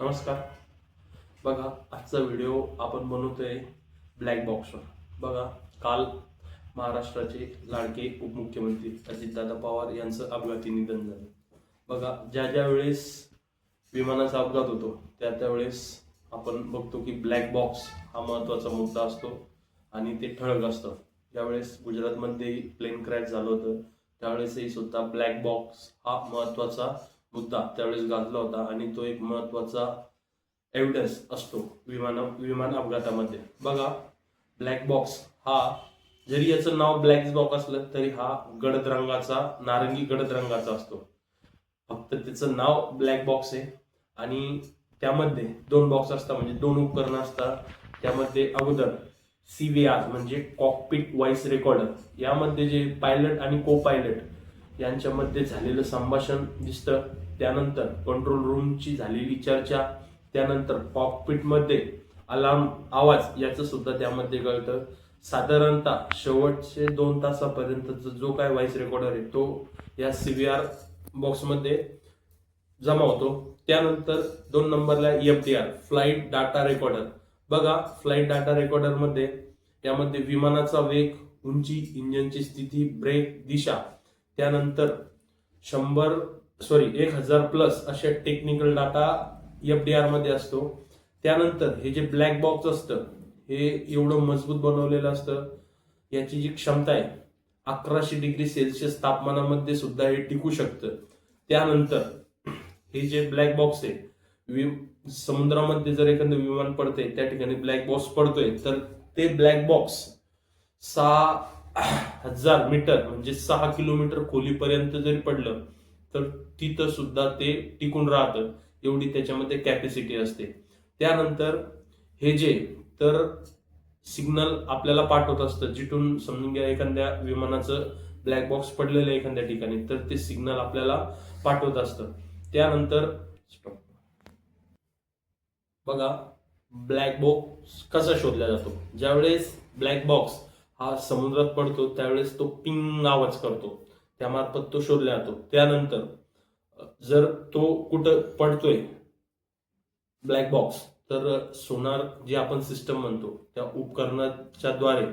नमस्कार. बघा आजचा व्हिडिओ आपण बनवतोय ब्लॅक बॉक्सवर बघा काल महाराष्ट्राचे लाडके उपमुख्यमंत्री अजितदादा पवार यांचं अपघाती निधन झालं. बघा ज्या ज्या वेळेस विमानाचा अपघात होतो त्या त्यावेळेस आपण बघतो की ब्लॅक बॉक्स हा महत्त्वाचा मुद्दा असतो आणि ते ठळक असतं. ज्यावेळेस गुजरातमध्ये प्लेन क्रॅश झालं होतं. त्यावेळेसही सुद्धा ब्लॅक बॉक्स हा महत्त्वाचा मुद्दा त्यावेळेस गाजला होता आणि तो एक महत्त्वाचा एव्हिडन्स असतो विमान विमान अपघातामध्ये. बघा ब्लॅक बॉक्स हा जरी याचं नाव ब्लॅक बॉक्स असलं तरी हा गडद रंगाचा नारंगी गडद रंगाचा असतो. फक्त त्याचं नाव ब्लॅक बॉक्स आहे आणि त्यामध्ये दोन बॉक्स असतात म्हणजे दोन उपकरणं असतात. त्यामध्ये अगोदर सी व्ही आर म्हणजे कॉकपिट व्हॉइस रेकॉर्डर यामध्ये जे पायलट आणि को पायलट यांच्यामध्ये झालेलं संभाषण दिसतं. त्यानंतर कंट्रोल रूमची झालेली चर्चा त्यानंतर कॉकपिटमध्ये अलार्म आवाज याचं सुद्धा त्यामध्ये कळतं. साधारणतः शेवटचे दोन तासापर्यंतचा जो काय व्हॉइस रेकॉर्डर आहे तो या सी व्ही आर बॉक्समध्ये जमा होतो. त्यानंतर दोन नंबरला F D R flight data recorder बघा फ्लाईट डाटा रेकॉर्डरमध्ये यामध्ये विमानाचा वेग उंची इंजिनची स्थिती ब्रेक दिशा. त्यानंतर शंभर सॉरी एक हजार प्लस अशा टेक्निकल डाटा एफ डी आरमध्ये असतो. त्यानंतर हे जे ब्लॅक बॉक्स असतं हे एवढं मजबूत बनवलेलं असतं. याची जी क्षमता आहे अकराशे डिग्री सेल्सिअस तापमानामध्ये सुद्धा हे टिकू शकतं. त्यानंतर हे जे ब्लॅक बॉक्स आहे वि- समुद्रामध्ये जर एखादं विमान पडतंय त्या ठिकाणी ब्लॅक बॉक्स पडतोय तर ते ब्लॅक बॉक्स सहा हजार मीटर म्हणजे सहा किलोमीटर खोलीपर्यंत जरी पडलं तर तिथं सुद्धा ते टिकून राहतं. एवढी त्याच्यामध्ये कॅपॅसिटी असते. त्यानंतर हे जे तर सिग्नल आपल्याला पाठवत असतं. जिथून समजून घ्या एखाद्या विमानाचं ब्लॅक बॉक्स पडलेलं आहे एखाद्या ठिकाणी तर ते सिग्नल आपल्याला पाठवत असतं. त्यानंतर बघा ब्लॅक बॉक्स कसा शोधला जातो? ज्यावेळेस ब्लॅक बॉक्स हा समुद्रात पडतो त्यावेळेस तो पिंग आवाज करतो. त्यामार्फत तो शोधला जातो. त्यानंतर जर तो कुठं पडतोय ब्लॅक बॉक्स तर सोनार जे आपण सिस्टम म्हणतो त्या उपकरणाच्या द्वारे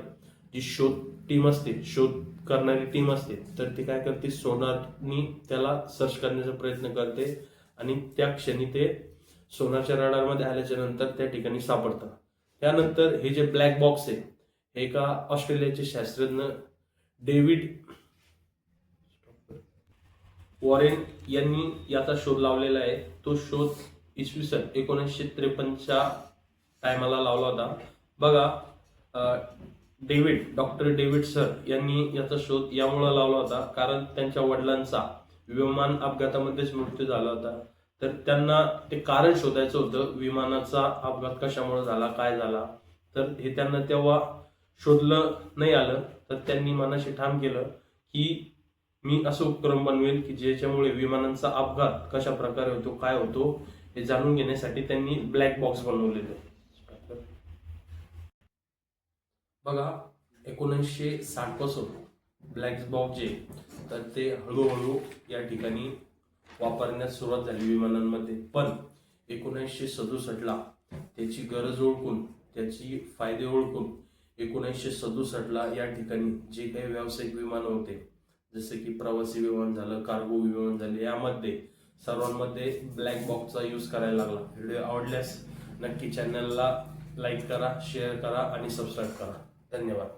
जी शोध टीम असते शोध करणारी टीम असते तर ती काय करते सोनारनी त्याला सर्च करण्याचा प्रयत्न करते आणि त्या क्षणी ते सोनारच्या रडारमध्ये आल्याच्यानंतर त्या ठिकाणी सापडतात. त्यानंतर हे जे ब्लॅक बॉक्स आहे हे एका ऑस्ट्रेलियाचे शास्त्रज्ञ डेव्हिड वॉरेन यांनी याचा शोध लावलेला आहे. तो शोध इसवी सन एकोणीसशे त्रेपन्नच्या टायमाला लावला होता. बघा डेव्हिड डॉक्टर डेव्हिड सर यांनी याचा शोध यामुळे लावला होता. कारण त्यांच्या वडिलांचा विमान अपघातामध्येच मृत्यू झाला होता. तर त्यांना ते कारण शोधायचं होतं विमानाचा अपघात कशामुळे झाला काय झाला. तर हे त्यांना तेव्हा शोधलं नाही आलं. तर त्यांनी मनाशी ठाम केलं की मी असं उपक्रम बनवेल की ज्याच्यामुळे विमानांचा अपघात कशा प्रकारे होतो काय होतो हे जाणून घेण्यासाठी त्यांनी ब्लॅक बॉक्स बनवलेले बघा एकोणीसशे साठपासून ब्लॅक बॉक्स जे तर ते हळूहळू या ठिकाणी वापरण्यास सुरुवात झाली विमानांमध्ये. पण एकोणीसशे सदुसष्टला त्याची गरज ओळखून त्याची फायदे ओळखून एकोणीसशे सदुसष्टला या ठिकाणी जे काही व्यावसायिक विमानं होते जसे की प्रवासी विमान झालं कार्गो विमान झाले यामध्ये सर्वांमध्ये ब्लॅक बॉक्सचा यूज करायला लागला. व्हिडिओ आवडल्यास नक्की चॅनलला लाईक करा शेअर करा आणि सबस्क्राईब करा. धन्यवाद.